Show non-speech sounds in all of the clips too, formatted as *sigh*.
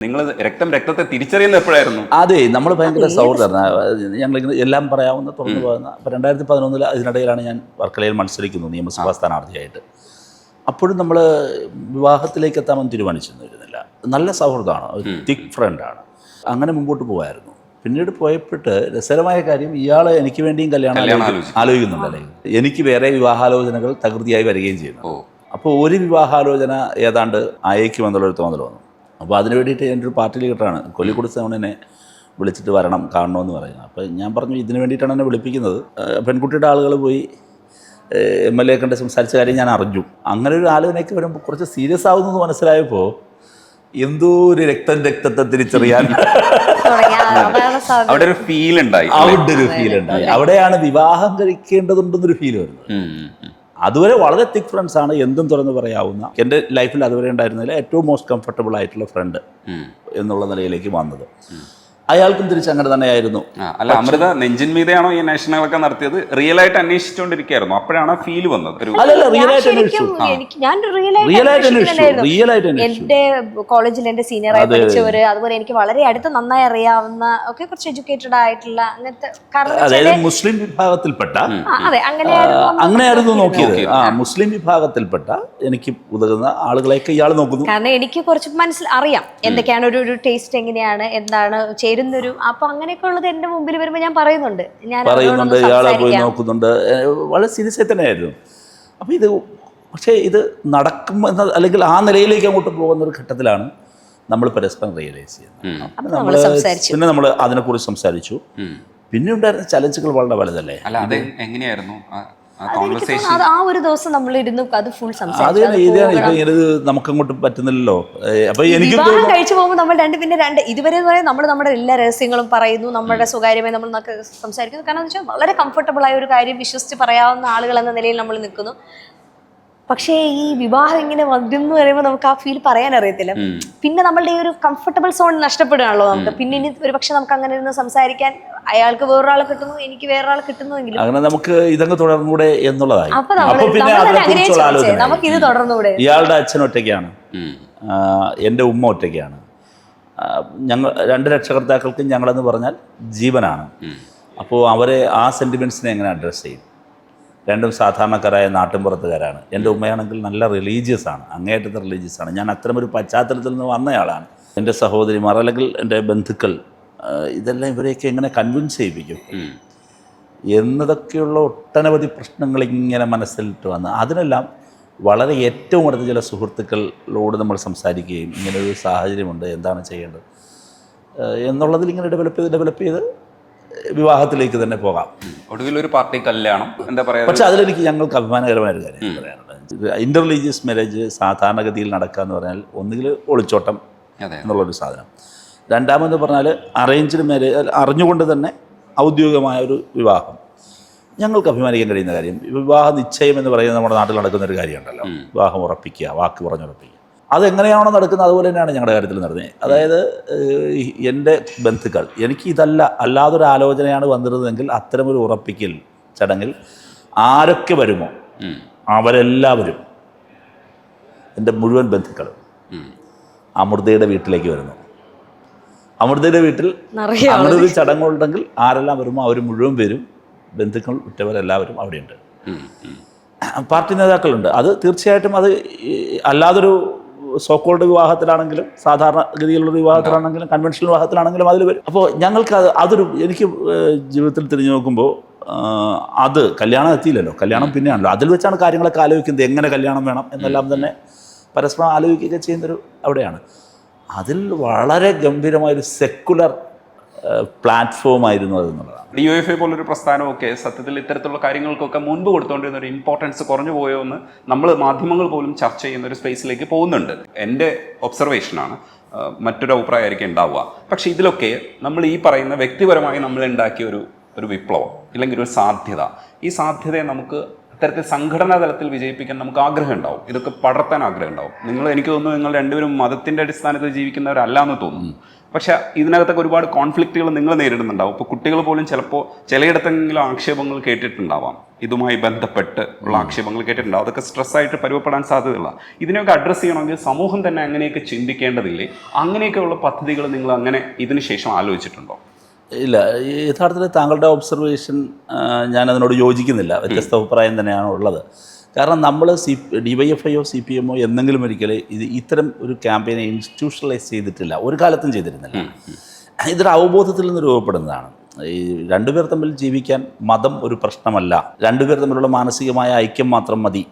നിങ്ങൾ രക്തം രക്തത്തെ തിരിച്ചറിയുന്നത് എപ്പോഴായിരുന്നു? അതെ നമ്മൾ ഭയങ്കര സൗഹൃദമായിരുന്നു ഞങ്ങൾ എല്ലാം പറയാവുന്ന തുറന്നു പോകുന്ന അപ്പോൾ രണ്ടായിരത്തി പതിനൊന്നിൽ അതിനിടയിലാണ് ഞാൻ വർക്കലയിൽ മത്സരിക്കുന്നത് നിയമസഭാ സ്ഥാനാർത്ഥിയായിട്ട്. അപ്പോഴും നമ്മൾ വിവാഹത്തിലേക്ക് എത്താമെന്ന് തീരുമാനിച്ചിരുന്നില്ല. നല്ല സൗഹൃദമാണ് ഒരു തിക് ഫ്രണ്ടാണ് അങ്ങനെ മുമ്പോട്ട് പോകായിരുന്നു പിന്നീട് പോയപ്പോട്ട് രസകരമായ കാര്യം ഇയാൾ എനിക്ക് വേണ്ടിയും കല്യാണം കല്യാണം ആലോചി- ആലോചിക്കുന്നുണ്ടല്ലേ? എനിക്ക് വേറെ വിവാഹാലോചനകൾ തകൃതിയായി വരികയും ചെയ്യുന്നു. അപ്പോൾ ഒരു വിവാഹാലോചന ഏതാണ്ട് അയക്കുമെന്നുള്ളൊരു തോന്നൽ വന്നു. അപ്പോൾ അതിന് വേണ്ടിയിട്ട് എന്റെ ഒരു പാർട്ടി ലീഡറാണ്. കൊല്ലിക്കുടി എന്നെ വിളിച്ചിട്ട് വരണം കാണണമെന്ന് പറയുന്നത്. അപ്പോൾ ഞാൻ പറഞ്ഞു ഇതിന് വേണ്ടിയിട്ടാണ് എന്നെ വിളിപ്പിക്കുന്നത്. പെൺകുട്ടിയുടെ ആളുകൾ പോയി എം എൽ എ കണ്ട് സംസാരിച്ച കാര്യം ഞാൻ അറിഞ്ഞു. അങ്ങനെ ഒരു ആലോചനയ്ക്ക് വരുമ്പോൾ കുറച്ച് സീരിയസ് ആവുന്നത് മനസ്സിലായപ്പോൾ എന്തോ ഒരു രക്തം രക്തത്തെ തിരിച്ചറിയാൻ *laughs* അവിടെ ഒരു ഫീൽ ഉണ്ടായി. അവിടെ ഒരു ഫീൽ ഉണ്ടായി. അവിടെയാണ് വിവാഹം കഴിക്കേണ്ടതുണ്ടെന്നൊരു ഫീൽ വരുന്നത്. അതുവരെ വളരെ തിക് ഫ്രണ്ട്സ് ആണ് എന്തും തുറന്ന് പറയാവുന്ന. എന്റെ ലൈഫിൽ അതുവരെ ഉണ്ടായിരുന്നതിൽ ഏറ്റവും മോസ്റ്റ് കംഫർട്ടബിൾ ആയിട്ടുള്ള ഫ്രണ്ട് എന്നുള്ള നിലയിലേക്ക് വന്നത്. അയാൾക്കും തിരിച്ച് അങ്ങനെ തന്നെയായിരുന്നു. അല്ല അമൃത നെഞ്ചിൻ മീതെയാണോ ഈ അന്വേഷണങ്ങളൊക്കെ നടത്തിയത്? റിയൽ ആയിട്ട് അന്വേഷിച്ചുകൊണ്ടിരിക്കുകയായിരുന്നു അപ്പോഴാണ് ഫീൽ വന്നത്. അല്ലല്ല റിയൽ ആയിട്ട് അന്വേഷിച്ചു. എനിക്ക് ഞാൻ റിയൽ ആയിട്ട് അന്വേഷിച്ചു റിയൽ ആയിട്ട് എന്റെ കോളേജിൽ എന്റെ സീനിയറായി പഠിച്ചവര് അതുപോലെ എനിക്ക് വളരെ അടുത്ത് നന്നായി അറിയാവുന്ന ഒക്കെ കുറച്ച് എഡ്യൂക്കേറ്റഡ് ആയിട്ടുള്ള അങ്ങനത്തെ അതായത് മുസ്ലിം വിഭാഗത്തിൽപ്പെട്ട അതെ അങ്ങനെയായിരുന്നു അങ്ങനെയായിരുന്നു നോക്കിയത്. ആ മുസ്ലിം വിഭാഗത്തിൽപ്പെട്ട എനിക്ക് ഉതകുന്ന ആളുകളെയൊക്കെ ഇയാൾ നോക്കുന്നു. കാരണം എനിക്ക് കുറച്ച് മനസ്സിൽ അറിയാം എന്തൊക്കെയാണ് ഒരു ഒരു ടേസ്റ്റ് എങ്ങനെയാണ് എന്താണ് ചേരുന്നൊരു അപ്പൊ അങ്ങനെയൊക്കെ ഉള്ളത് എന്റെ മുമ്പിൽ വരുമ്പോൾ ഞാൻ പറയുന്നുണ്ട്. ഞാൻ പറയുന്നുണ്ട് ഇയാളെ പോയി. നോക്കുന്നുണ്ട്. വളരെ സീരിയസ് ആയി തന്നെയായിരുന്നു. അപ്പോൾ ഇത് പക്ഷേ ഇത് നടക്കും എന്ന അല്ലെങ്കിൽ ആ നിലയിലേക്ക് അങ്ങോട്ട് പോകുന്ന ഒരു ഘട്ടത്തിലാണ് നമ്മൾ പരസ്പരം റിയലൈസ് ചെയ്യുന്നത്. നമ്മൾ പിന്നെ നമ്മൾ അതിനെക്കുറിച്ച് സംസാരിച്ചു. പിന്നെ പിന്നെ ഉണ്ടായിരുന്ന ചലഞ്ചുകൾ വളരെ വലുതല്ലേ? അല്ല അത് എങ്ങനെയായിരുന്നു? അത് ആ ഒരു ദിവസം നമ്മൾ ഇരുന്നു അത് ഫുൾ സംസാരിച്ചു നമുക്കങ്ങോട്ട് പറ്റുന്നില്ലല്ലോ. അപ്പൊ എനിക്ക് കഴിച്ചു പോകുമ്പോൾ നമ്മൾ രണ്ട് പിന്നെ രണ്ട്. ഇതുവരെ നമ്മൾ നമ്മുടെ എല്ലാ രഹസ്യങ്ങളും പറയുന്നു നമ്മുടെ സ്വകാര്യമായി നമ്മൾ സംസാരിക്കുന്നു. കാരണം വെച്ചാൽ വളരെ കംഫർട്ടബിൾ ആയ ഒരു കാര്യം വിശ്വസിച്ച് പറയാവുന്ന ആളുകൾ എന്ന നിലയിൽ നമ്മൾ നിൽക്കുന്നു. പക്ഷേ ഈ വിവാഹം ഇങ്ങനെ വന്നു പറയുമ്പോൾ നമുക്ക് ആ ഫീൽ പറയാൻ അറിയത്തില്ല. പിന്നെ നമ്മളുടെ ഈ ഒരു കംഫർട്ടബിൾ സോൺ നഷ്ടപ്പെടുകയാണല്ലോ നമുക്ക്. പിന്നെ ഇനി ഒരു പക്ഷെ നമുക്ക് അങ്ങനെ ഇരുന്ന് സംസാരിക്കാൻ അയാൾക്ക് വേറൊരാളെ കിട്ടുന്നു എനിക്ക് വേറൊരാളെ കിട്ടുന്നുവെങ്കിലും അങ്ങനെ നമുക്ക് ഇതങ്ങ് തുടർന്നൂടെ എന്നുള്ളതായി. അപ്പൊ നമ്മൾ നമുക്ക് ഇത് തുടർന്നുകൂടെ ഇയാളുടെ അച്ഛൻ ഒറ്റയ്ക്കാണ്. എന്റെ എന്റെ ഉമ്മ ഒറ്റയ്ക്കാണ്. ഞങ്ങൾ രണ്ട് രക്ഷകർത്താക്കൾക്കും ഞങ്ങളെന്ന് പറഞ്ഞാൽ ജീവനാണ്. അപ്പോൾ അവരെ ആ സെന്റിമെന്റ്സിനെ എങ്ങനെ അഡ്രസ്സ് ചെയ്യും? രണ്ടും സാധാരണക്കാരായ നാട്ടിൻപുറത്തുകാരാണ്. എന്റെ ഉമ്മയാണെങ്കിൽ നല്ല റിലീജിയസ് ആണ്. അങ്ങേയറ്റത്തെ റിലീജിയസ് ആണ്. ഞാൻ അത്തരമൊരു പശ്ചാത്തലത്തിൽ നിന്ന് വന്നയാളാണ്. എന്റെ സഹോദരിമാർ അല്ലെങ്കിൽ എന്റെ ബന്ധുക്കൾ ഇതെല്ലാം ഇവരെയൊക്കെ എങ്ങനെ കൺവിൻസ് ചെയ്യിപ്പിക്കും? എന്നതൊക്കെയുള്ള ഒട്ടനവധി പ്രശ്നങ്ങൾ ഇങ്ങനെ മനസ്സിലിട്ട് വന്ന് അതിനെല്ലാം വളരെ ഏറ്റവും അടുത്ത ചില സുഹൃത്തുക്കളോട് നമ്മൾ സംസാരിക്കുകയും ഇങ്ങനെ ഒരു സാഹചര്യമുണ്ട്. എന്താണ് ചെയ്യേണ്ടത്? എന്നുള്ളതിൽ ഇങ്ങനെ ഡെവലപ്പ് ചെയ്ത് ഡെവലപ്പ് ചെയ്ത് വിവാഹത്തിലേക്ക് തന്നെ പോകാം. ഒടുവിൽ ഒരു പാർട്ടി കല്യാണം എന്താ പറയുക പക്ഷെ അതിലെനിക്ക് ഞങ്ങൾക്ക് അഭിമാനകരമായ ഒരു കാര്യം പറയാനുള്ളത് ഇന്റർ റിലീജിയസ് മാരേജ് സാധാരണഗതിയിൽ നടക്കുക എന്ന് പറഞ്ഞാൽ ഒന്നുകിൽ ഒളിച്ചോട്ടം എന്നുള്ളൊരു സാധനം. രണ്ടാമെന്ന് പറഞ്ഞാൽ അറേഞ്ച്ഡ് മാരേജ് അറിഞ്ഞുകൊണ്ട് തന്നെ ഔദ്യോഗികമായ ഒരു വിവാഹം. ഞങ്ങൾക്ക് അഭിമാനിക്കാൻ കഴിയുന്ന കാര്യം വിവാഹ നിശ്ചയം എന്ന് പറയുന്നത് നമ്മുടെ നാട്ടിൽ നടക്കുന്ന ഒരു കാര്യമുണ്ടല്ലോ. വിവാഹം ഉറപ്പിക്കുക വാക്ക് പറഞ്ഞുറപ്പിക്കുക. അതെങ്ങനെയാണോ നടക്കുന്നത് അതുപോലെ തന്നെയാണ് ഞങ്ങളുടെ കാര്യത്തിൽ നടന്നത്. അതായത് എന്റെ ബന്ധുക്കൾ എനിക്ക് ഇതല്ല അല്ലാതൊരു ആലോചനയാണ് വന്നിരുന്നതെങ്കിൽ അത്തരമൊരു ഉറപ്പിക്കൽ ചടങ്ങിൽ ആരൊക്കെ വരുമോ? അവരെല്ലാവരും എന്റെ മുഴുവൻ ബന്ധുക്കൾ. അമൃതയുടെ വീട്ടിലേക്ക് വരുന്നു. അമൃതയുടെ വീട്ടിൽ അമൃത അങ്ങനെ ഒരു ചടങ്ങുണ്ടെങ്കിൽ ആരെല്ലാം വരുമോ? അവർ മുഴുവൻ പേരും ബന്ധുക്കൾ ഉറ്റവരെല്ലാവരും അവിടെയുണ്ട്. പാർട്ടി നേതാക്കളുണ്ട്. അത് തീർച്ചയായിട്ടും അത് അല്ലാതൊരു സോക്കോൾഡ് വിവാഹത്തിലാണെങ്കിലും സാധാരണ ഗതിയിലുള്ള വിവാഹത്തിലാണെങ്കിലും കൺവെൻഷണൽ വിവാഹത്തിലാണെങ്കിലും അതിൽ വരും. അപ്പോൾ ഞങ്ങൾക്ക് അത് അതൊരു എനിക്ക് ജീവിതത്തിൽ തിരിഞ്ഞു നോക്കുമ്പോൾ അത് കല്യാണം എത്തിയില്ലല്ലോ. കല്യാണം പിന്നെയാണല്ലോ. അതിൽ വെച്ചാണ് കാര്യങ്ങളൊക്കെ ആലോചിക്കുന്നത്. എങ്ങനെ കല്യാണം വേണം എന്നെല്ലാം തന്നെ പരസ്പരം ആലോചിക്കുകയൊക്കെ ചെയ്യുന്നൊരു അവിടെയാണ്. അതിൽ വളരെ ഗംഭീരമായൊരു സെക്കുലർ പ്ലാറ്റ്ഫോം ആയിരുന്നു അതെന്നുള്ളതാണ്. ഒ എഫ് ഐ പോലൊരു പ്രസ്ഥാനമൊക്കെ സത്യത്തിൽ ഇത്തരത്തിലുള്ള കാര്യങ്ങൾക്കൊക്കെ മുൻപ് കൊടുത്തുകൊണ്ടിരുന്ന ഒരു ഇമ്പോർട്ടൻസ് കുറഞ്ഞു പോയോ എന്ന് നമ്മൾ മാധ്യമങ്ങൾ പോലും ചർച്ച ചെയ്യുന്ന ഒരു സ്പേസിലേക്ക് പോകുന്നുണ്ട്. എന്റെ ഒബ്സർവേഷനാണ് മറ്റൊരു അഭിപ്രായമായിരിക്കും ഉണ്ടാവുക. പക്ഷേ ഇതിലൊക്കെ നമ്മൾ ഈ പറയുന്ന വ്യക്തിപരമായി നമ്മൾ ഉണ്ടാക്കിയ ഒരു ഒരു വിപ്ലവം ഇല്ലെങ്കിൽ ഒരു സാധ്യത. ഈ സാധ്യതയെ നമുക്ക് ഇത്തരത്തിൽ സംഘടനാ തലത്തിൽ വിജയിപ്പിക്കാൻ നമുക്ക് ആഗ്രഹം ഉണ്ടാവും ഇതൊക്കെ പടർത്താൻ ആഗ്രഹം ഉണ്ടാവും നിങ്ങൾ എനിക്ക് തോന്നുന്നു നിങ്ങൾ രണ്ടുപേരും മതത്തിന്റെ അടിസ്ഥാനത്തിൽ ജീവിക്കുന്നവരല്ല എന്ന് തോന്നുന്നു. പക്ഷെ ഇതിനകത്തൊക്കെ ഒരുപാട് കോൺഫ്ലിക്റ്റുകൾ നിങ്ങൾ നേരിടുന്നുണ്ടാവും. ഇപ്പോൾ കുട്ടികൾ പോലും ചിലപ്പോൾ ചിലയിടത്തെങ്കിലും ആക്ഷേപങ്ങൾ കേട്ടിട്ടുണ്ടാവാം. ഇതുമായി ബന്ധപ്പെട്ട് ഉള്ള ആക്ഷേപങ്ങൾ കേട്ടിട്ടുണ്ടാവും. അതൊക്കെ സ്ട്രെസ്സായിട്ട് പരുവപ്പെടാൻ സാധ്യതയുള്ള. ഇതിനെയൊക്കെ അഡ്രസ്സ് ചെയ്യണമെങ്കിൽ സമൂഹം തന്നെ അങ്ങനെയൊക്കെ ചിന്തിക്കേണ്ടതില്ലേ? അങ്ങനെയൊക്കെയുള്ള പദ്ധതികൾ നിങ്ങൾ അങ്ങനെ ഇതിന് ശേഷം ആലോചിച്ചിട്ടുണ്ടോ? ഇല്ല യഥാർത്ഥത്തിൽ താങ്കളുടെ ഒബ്സർവേഷൻ ഞാൻ അതിനോട് യോജിക്കുന്നില്ല. വ്യത്യസ്ത അഭിപ്രായം തന്നെയാണ് ഉള്ളത്. കാരണം നമ്മൾ സി ഡി വൈ എഫ് ഐയോ സി പി എമ്മോ എന്തെങ്കിലും ഒരിക്കൽ ഇത് ഇത്തരം ഒരു ക്യാമ്പയിനെ ഇൻസ്റ്റിറ്റ്യൂഷണലൈസ് ചെയ്തിട്ടില്ല. ഒരു കാലത്തും ചെയ്തിരുന്നില്ല. ഇതൊരു അവബോധത്തിൽ നിന്ന് രൂപപ്പെടുന്നതാണ്. ഈ രണ്ടുപേർ തമ്മിൽ ജീവിക്കാൻ മതം ഒരു പ്രശ്നമല്ല. രണ്ടുപേർ തമ്മിലുള്ള മാനസികമായ ഐക്യം മാത്രം മതി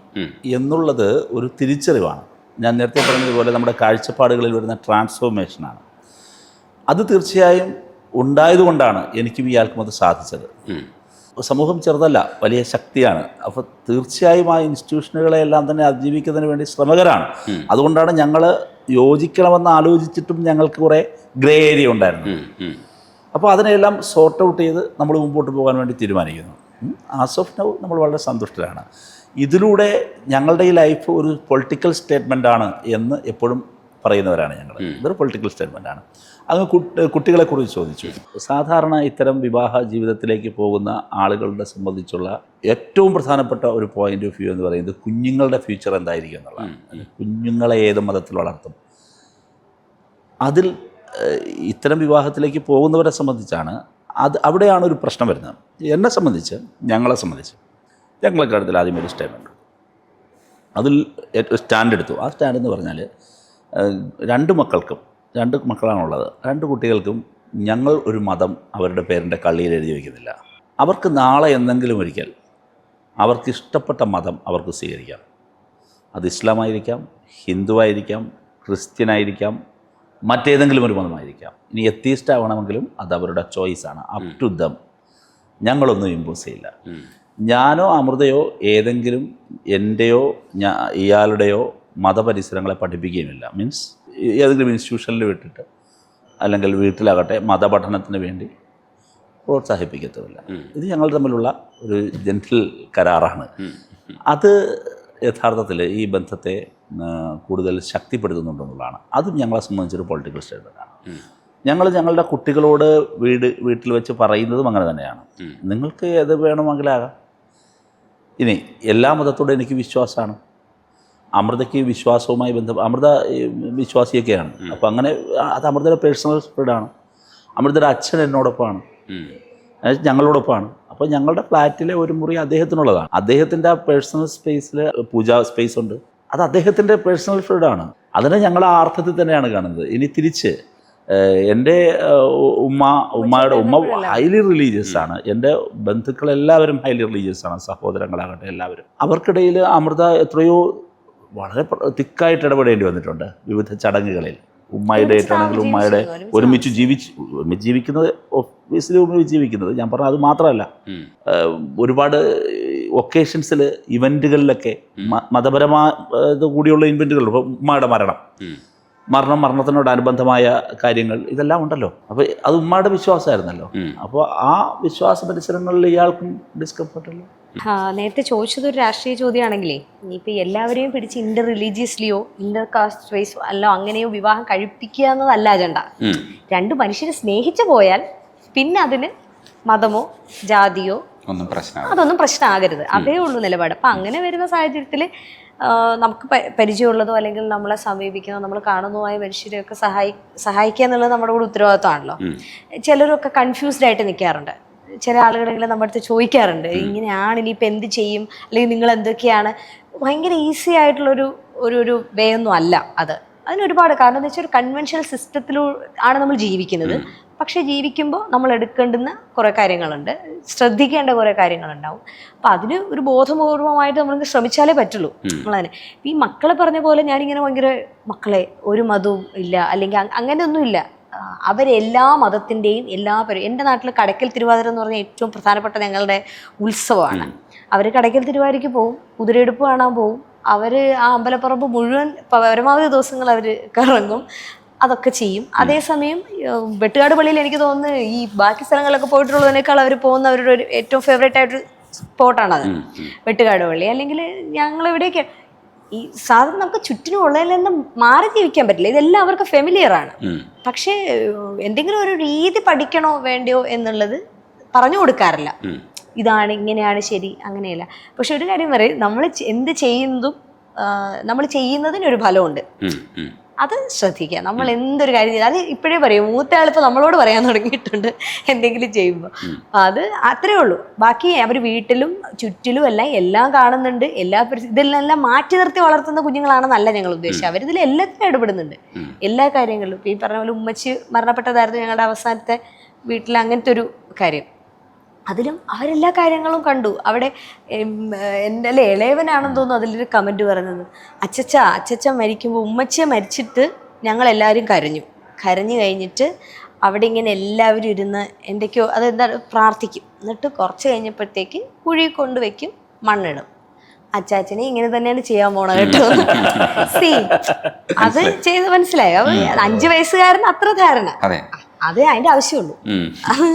എന്നുള്ളത് ഒരു തിരിച്ചറിവാണ്. ഞാൻ നേരത്തെ പറഞ്ഞതുപോലെ നമ്മുടെ കാഴ്ചപ്പാടുകളിൽ വരുന്ന ട്രാൻസ്ഫോർമേഷനാണ് അത് തീർച്ചയായും ഉണ്ടായതുകൊണ്ടാണ് എനിക്കും ഇയാൾക്കും അത് സാധിച്ചത്. സമൂഹം ചെറുതല്ല വലിയ ശക്തിയാണ്. അപ്പോൾ തീർച്ചയായും ആ ഇൻസ്റ്റിറ്റ്യൂഷനുകളെ എല്ലാം തന്നെ അതിജീവിക്കുന്നതിന് വേണ്ടി ശ്രമകരാണ്. അതുകൊണ്ടാണ് ഞങ്ങൾ യോജിക്കണമെന്ന് ആലോചിച്ചിട്ടും ഞങ്ങൾക്ക് കുറേ ഗ്രേ ഏരിയ ഉണ്ടായിരുന്നു. അപ്പോൾ അതിനെല്ലാം സോർട്ട് ഔട്ട് ചെയ്ത് നമ്മൾ മുമ്പോട്ട് പോകാൻ വേണ്ടി തീരുമാനിക്കുന്നു. ആസ് ഓഫ് നൗ നമ്മൾ വളരെ സന്തുഷ്ടരാണ്. ഇതിലൂടെ ഞങ്ങളുടെ ഈ ലൈഫ് ഒരു പൊളിറ്റിക്കൽ സ്റ്റേറ്റ്മെന്റ് ആണ് എന്ന് എപ്പോഴും പറയുന്നവരാണ് ഞങ്ങൾ ഇതൊരു പൊളിറ്റിക്കൽ സ്റ്റേറ്റ്മെന്റ് ആണ്. അങ്ങ് കുട്ടി കുട്ടികളെക്കുറിച്ച് ചോദിച്ചു. സാധാരണ ഇത്തരം വിവാഹ ജീവിതത്തിലേക്ക് പോകുന്ന ആളുകളുടെ സംബന്ധിച്ചുള്ള ഏറ്റവും പ്രധാനപ്പെട്ട ഒരു പോയിന്റ് ഓഫ് വ്യൂ എന്ന് പറയുന്നത് കുഞ്ഞുങ്ങളുടെ ഫ്യൂച്ചർ എന്തായിരിക്കും എന്നുള്ളതാണ്. കുഞ്ഞുങ്ങളെ ഏത് മതത്തിൽ വളർത്തും. അതിൽ ഇത്തരം വിവാഹത്തിലേക്ക് പോകുന്നവരെ സംബന്ധിച്ചാണ് അത് അവിടെയാണ് ഒരു പ്രശ്നം വരുന്നത്. എന്നെ സംബന്ധിച്ച് ഞങ്ങളെ സംബന്ധിച്ച് ഞങ്ങളെ കാര്യത്തിൽ ആദ്യം ഒരു സ്റ്റേമെന്റ് അതിൽ സ്റ്റാൻഡ് എടുത്തു. ആ സ്റ്റാൻഡ് എന്ന് പറഞ്ഞാൽ രണ്ട് മക്കൾക്കും രണ്ട് മക്കളാണുള്ളത്. രണ്ട് കുട്ടികൾക്കും ഞങ്ങൾ ഒരു മതം അവരുടെ പേരിന്റെ കള്ളിയിൽ എഴുതി വയ്ക്കുന്നില്ല. അവർക്ക് നാളെ എന്തെങ്കിലും ഒരിക്കൽ അവർക്ക് ഇഷ്ടപ്പെട്ട മതം അവർക്ക് സ്വീകരിക്കാം. അത് ഇസ്ലാമായിരിക്കാം ഹിന്ദുവായിരിക്കാം ക്രിസ്ത്യനായിരിക്കാം മറ്റേതെങ്കിലും ഒരു മതമായിരിക്കാം. ഇനി എത്തീസ്റ്റ് ആവണമെങ്കിലും അത് അവരുടെ ചോയ്സാണ് അപ് ടു ദം ഞങ്ങളൊന്നും ഇമ്പോസ് ചെയ്യില്ല. ഞാനോ അമൃതയോ ഏതെങ്കിലും എന്റെയോ ഞാ ഇയാളുടെയോ മതപരിസരങ്ങളെ പഠിപ്പിക്കുകയുമില്ല. മീൻസ് ഏതെങ്കിലും ഇൻസ്റ്റിറ്റ്യൂഷനിൽ വിട്ടിട്ട് അല്ലെങ്കിൽ വീട്ടിലാകട്ടെ മതപഠനത്തിന് വേണ്ടി പ്രോത്സാഹിപ്പിക്കത്തുമില്ല. ഇത് ഞങ്ങൾ തമ്മിലുള്ള ഒരു ജെന്റിൽ കരാറാണ്. അത് യഥാർത്ഥത്തിൽ ഈ ബന്ധത്തെ കൂടുതൽ ശക്തിപ്പെടുത്തുന്നുണ്ടെന്നുള്ളതാണ് അതും ഞങ്ങളെ സംബന്ധിച്ചൊരു പൊളിറ്റിക്കൽ സ്റ്റേറ്റ്മെന്റാണ് ഞങ്ങൾ ഞങ്ങളുടെ കുട്ടികളോട് വീട് വീട്ടിൽ വെച്ച് പറയുന്നതും അങ്ങനെ തന്നെയാണ്. നിങ്ങൾക്ക് ഏത് വേണമെങ്കിലാകാം. ഇനി എല്ലാ മതത്തോടും എനിക്ക് വിശ്വാസമാണ്. അമൃതയ്ക്ക് വിശ്വാസവുമായി ബന്ധം അമൃത വിശ്വാസിയൊക്കെയാണ്. അപ്പം അങ്ങനെ അത് അമൃതയുടെ പേഴ്സണൽ സ്പ്രെഡാണ് അമൃതയുടെ അച്ഛൻ എന്നോടൊപ്പമാണ്. ഞങ്ങളോടൊപ്പമാണ്. അപ്പോൾ ഞങ്ങളുടെ ഫ്ലാറ്റിലെ ഒരു മുറി അദ്ദേഹത്തിനുള്ളതാണ്. അദ്ദേഹത്തിന്റെ ആ പേഴ്സണൽ സ്പേസിൽ പൂജാ സ്പേസ് ഉണ്ട്. അത് അദ്ദേഹത്തിന്റെ പേഴ്സണൽ ഫ്രീഡാണ് അതിനെ ഞങ്ങൾ ആ അർത്ഥത്തിൽ തന്നെയാണ് കാണുന്നത്. ഇനി തിരിച്ച് എന്റെ ഉമ്മ ഉമ്മയുടെ ഉമ്മ ഹൈലി റിലീജിയസ് ആണ്. എന്റെ ബന്ധുക്കളെല്ലാവരും ഹൈലി റിലീജിയസ് ആണ്. സഹോദരങ്ങളാകട്ടെ എല്ലാവരും. അവർക്കിടയിൽ അമൃത എത്രയോ വളരെ തിക്കായിട്ട് ഇടപെടേണ്ടി വന്നിട്ടുണ്ട് വിവിധ ചടങ്ങുകളിൽ. ഉമ്മയുടെ ആയിട്ടാണെങ്കിൽ ഉമ്മയുടെ ഒരുമിച്ച് ജീവിച്ച് ഒരുമിച്ച് ജീവിക്കുന്നത് ഒബ്വിയസ്ലി ഒരുമിച്ച് ജീവിക്കുന്നത്. ഞാൻ പറഞ്ഞത് അത് മാത്രമല്ല. ഒരുപാട് ഒക്കേഷൻസിൽ ഇവന്റുകളിലൊക്കെ മതപരമായത് കൂടിയുള്ള ഇവന്റുകൾ ഇപ്പോൾ ഉമ്മയുടെ മരണം. മരണം മരണത്തിനോടനുബന്ധമായ കാര്യങ്ങൾ ഇതെല്ലാം ഉണ്ടല്ലോ. അപ്പോൾ അത് ഉമ്മയുടെ വിശ്വാസമായിരുന്നല്ലോ. അപ്പോൾ ആ വിശ്വാസ പരിസരങ്ങളിൽ ഇയാൾക്കും ഡിസ്കംഫർട്ടല്ലോ നേരത്തെ ചോദിച്ചത് ഒരു രാഷ്ട്രീയ ചോദ്യമാണെങ്കിലേ ഇനിയിപ്പോൾ എല്ലാവരെയും പിടിച്ച് ഇന്റർ റിലീജിയസ്ലിയോ ഇന്റർ കാസ്റ്റ് വൈസോ അല്ലോ അങ്ങനെയോ വിവാഹം കഴിപ്പിക്കുക എന്നതല്ല അജണ്ട രണ്ടു മനുഷ്യരെ സ്നേഹിച്ചു പോയാൽ പിന്നെ അതിന് മതമോ ജാതിയോ ഒന്നും അതൊന്നും പ്രശ്നമാകരുത്. അതേ ഉള്ളൂ നിലപാട്. അപ്പം അങ്ങനെ വരുന്ന സാഹചര്യത്തിൽ നമുക്ക് പരിചയമുള്ളതോ അല്ലെങ്കിൽ നമ്മളെ സമീപിക്കുന്നതോ നമ്മൾ കാണുന്നതുമായ മനുഷ്യരെയൊക്കെ സഹായി സഹായിക്കുക എന്നുള്ളത് നമ്മുടെ കൂടെ ഉത്തരവാദിത്തമാണല്ലോ ചിലരൊക്കെ കൺഫ്യൂസ്ഡ് ആയിട്ട് നിൽക്കാറുണ്ട് ചില ആളുകളെങ്കിലും നമ്മുടെ അടുത്ത് ചോദിക്കാറുണ്ട്. ഇങ്ങനെയാണ് ഇനിയിപ്പോൾ എന്ത് ചെയ്യും? അല്ലെങ്കിൽ നിങ്ങൾ എന്തൊക്കെയാണ്? ഭയങ്കര ഈസി ആയിട്ടുള്ളൊരു ഒരു ഒരു വേ ഒന്നും അല്ല അത്. അതിന് ഒരുപാട് കാരണം എന്താ വെച്ചാൽ ഒരു കൺവെൻഷണൽ സിസ്റ്റത്തിലൂ ആണ് നമ്മൾ ജീവിക്കുന്നത്. പക്ഷേ ജീവിക്കുമ്പോൾ നമ്മൾ എടുക്കേണ്ടുന്ന കുറേ കാര്യങ്ങളുണ്ട്. ശ്രദ്ധിക്കേണ്ട കുറേ കാര്യങ്ങളുണ്ടാവും. അപ്പം അതിന് ഒരു ബോധപൂർവമായിട്ട് നമ്മൾ ശ്രമിച്ചാലേ പറ്റുള്ളൂ. നമ്മളതിനെ ഈ മക്കളെ പറഞ്ഞ പോലെ ഞാനിങ്ങനെ ഭയങ്കര മക്കളെ ഒരു മതവും ഇല്ല. അല്ലെങ്കിൽ അങ്ങനെയൊന്നുമില്ല. അവരെല്ലാ മതത്തിന്റെയും എല്ലാ പരി എന്റെ നാട്ടിൽ കടക്കൽ തിരുവാതിര എന്ന് പറഞ്ഞാൽ ഏറ്റവും പ്രധാനപ്പെട്ട ഞങ്ങളുടെ ഉത്സവമാണ്. അവർ കടക്കൽ തിരുവാതിരയ്ക്ക് പോവും കുതിരയെടുപ്പ് കാണാൻ പോവും. അവർ ആ അമ്പലപ്പറമ്പ് മുഴുവൻ പരമാവധി ദിവസങ്ങൾ അവർ കറങ്ങും അതൊക്കെ ചെയ്യും. അതേസമയം വെട്ടുകാട് പള്ളിയിൽ എനിക്ക് തോന്നുന്നു ഈ ബാക്കി സ്ഥലങ്ങളിലൊക്കെ പോയിട്ടുള്ളതിനേക്കാൾ അവർ പോകുന്ന അവരുടെ ഒരു ഏറ്റവും ഫേവറേറ്റ് ആയിട്ട് സ്പോട്ടാണത് വെട്ടുകാട് പള്ളി. അല്ലെങ്കിൽ ഞങ്ങൾ എവിടെയൊക്കെ ഈ സാധനം നമുക്ക് ചുറ്റിനും ഉള്ളതിൽ നിന്ന് മാറി ജീവിക്കാൻ പറ്റില്ല. ഇതെല്ലാം അവർക്ക് ഫെമിലിയർ ആണ്. പക്ഷേ എന്തെങ്കിലും ഒരു രീതി പഠിക്കണോ വേണ്ടയോ എന്നുള്ളത് പറഞ്ഞു കൊടുക്കാറില്ല. ഇതാണ് ഇങ്ങനെയാണ് ശരി അങ്ങനെയല്ല. പക്ഷെ ഒരു കാര്യം പറയും നമ്മൾ എന്ത് ചെയ്യുന്നതും നമ്മൾ ചെയ്യുന്നതിനൊരു ഫലമുണ്ട്. അത് ശ്രദ്ധിക്കുക. നമ്മൾ എന്തൊരു കാര്യം ചെയ്താൽ അത് ഇപ്പോഴേ പറയും മൂത്ത ആളിപ്പോൾ നമ്മളോട് പറയാൻ തുടങ്ങിയിട്ടുണ്ട്. എന്തെങ്കിലും ചെയ്യുമ്പോൾ. അത് അത്രേ ഉള്ളൂ. ബാക്കി അവർ വീട്ടിലും ചുറ്റിലും എല്ലാം എല്ലാം കാണുന്നുണ്ട്. എല്ലാ ഇതിലെല്ലാം ഇതെല്ലാം മാറ്റി നിർത്തി വളർത്തുന്ന കുഞ്ഞുങ്ങളാണെന്നല്ല ഞങ്ങൾ ഉദ്ദേശിച്ചത്. അവരിതിൽ എല്ലാത്തിനും ഇടപെടുന്നുണ്ട്. എല്ലാ കാര്യങ്ങളിലും. ഈ പറഞ്ഞ പോലെ ഉമ്മച്ചി മരണപ്പെട്ടതായിരുന്നു ഞങ്ങളുടെ അവസാനത്തെ വീട്ടിൽ അങ്ങനത്തെ ഒരു കാര്യം. അതിലും അവരെല്ലാ കാര്യങ്ങളും കണ്ടു. അവിടെ എന്റെ അല്ലെ ഇളയവനാണെന്ന് തോന്നുന്നു അതിലൊരു കമന്റ് പറഞ്ഞത് അച്ചച്ച അച്ചച്ച മരിക്കുമ്പോൾ ഉമ്മച്ച മരിച്ചിട്ട് ഞങ്ങളെല്ലാവരും കരഞ്ഞു. കരഞ്ഞു കഴിഞ്ഞിട്ട് അവിടെ ഇങ്ങനെ എല്ലാവരും ഇരുന്ന് എന്തൊക്കെയോ അതെന്താ പ്രാർത്ഥിക്കും. എന്നിട്ട് കുറച്ച് കഴിഞ്ഞപ്പോഴത്തേക്ക് കുഴി കൊണ്ടുവയ്ക്കും മണ്ണിടും. അച്ചാച്ചനെ ഇങ്ങനെ തന്നെയാണ് ചെയ്യാൻ പോണ കേട്ടോ. സി അത് ചെയ്ത് മനസ്സിലായോ. അഞ്ചു വയസ്സുകാരൻ അത്ര ധാരണ. അതെ. അതേ അതിന്റെ ആവശ്യമുള്ളൂ.